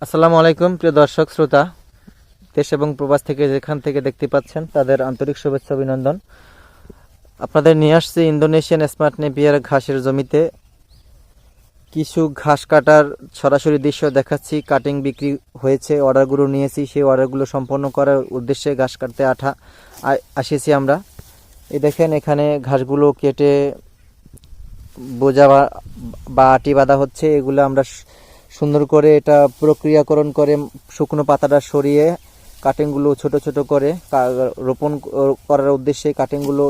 আসসালামু আলাইকুম, প্রিয় দর্শক, শ্রোতা। দেশ এবং প্রবাস থেকে যেখান থেকে দেখতে পাচ্ছেন, তাদের আন্তরিক শুভেচ্ছা, অভিনন্দন। আপনাদের নিয়ে আসছে ইন্দোনেশিয়ান স্মার্ট নেপিয়ার ঘাসের জমিতে। কিছু ঘাস কাটার সরাসরি দৃশ্য দেখাচ্ছি। কাটিং বিক্রি হয়েছে, অর্ডারগুলো নিয়েছি। সেই অর্ডারগুলো সম্পন্ন করার উদ্দেশ্যে ঘাস কাটতে আঠা আ- আসিয়েছি আমরা। এই দেখেন, এখানে ঘাসগুলো কেটে বোঝা বা- আটি বাঁধা হচ্ছে। এগুলো আমরা সুন্দর করে এটা প্রক্রিয়াকরণ করে, শুকনো পাতাটা সরিয়ে কাটিংগুলো ছোট ছোট করে রোপণ করার উদ্দেশ্যে কাটিংগুলো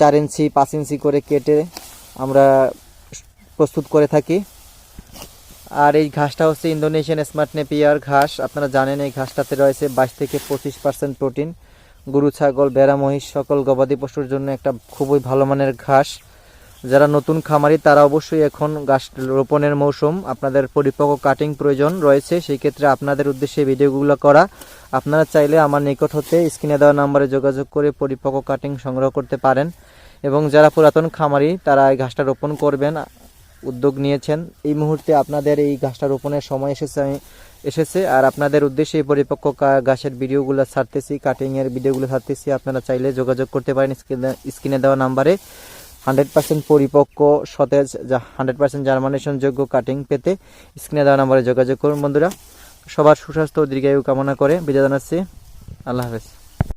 চার ইঞ্চি, পাঁচ ইঞ্চি করে কেটে আমরা প্রস্তুত করে থাকি। আর এই ঘাসটা হচ্ছে ইন্দোনেশিয়ান স্মার্ট নেপিয়ার ঘাস। আপনারা জানেন এই ঘাসটাতে রয়েছে বাইশ থেকে পঁচিশ পার্সেন্ট প্রোটিন। গরু, ছাগল বেড়া মহিষ সকল গবাদি পশুর জন্য একটা খুবই ভালো মানের ঘাস। যারা নতুন খামারি, তারা অবশ্যই এখন গাছ রোপণের মৌসুম, আপনাদের পরিপক্ক কাটিং প্রয়োজন রয়েছে, সেই ক্ষেত্রে আপনাদের উদ্দেশ্যে ভিডিওগুলো করা। আপনারা চাইলে আমার নিকট হতে স্ক্রিনে দেওয়া নাম্বারে যোগাযোগ করে পরিপক্ক কাটিং সংগ্রহ করতে পারেন। এবং যারা পুরাতন খামারি, তারা এই ঘাসটা রোপণ করবেন, উদ্যোগ নিয়েছেন। এই মুহূর্তে আপনাদের এই ঘাসটা রোপণের সময় এসেছে, আমি এসেছে। আর আপনাদের উদ্দেশ্যে এই পরিপক্ক ঘাসের ভিডিওগুলো ছাড়তেছি কাটিংয়ের ভিডিওগুলো ছাড়তেছি, আপনারা চাইলে যোগাযোগ করতে পারেন স্ক্রিনে স্ক্রিনে দেওয়া নাম্বারে। হান্ড্রেড পার্সেন্ট পরিপক্ক, সতেজ, যা হান্ড্রেড পার্সেন্ট জার্মানেশন যোগ্য কাটিং পেতে স্ক্রিনে দেওয়া নম্বরে যোগাযোগ করুন বন্ধুরা। সবার সুস্বাস্থ্য ও দীর্ঘায়ু কামনা করে বিদায় জানাচ্ছি। আল্লাহ হাফেজ।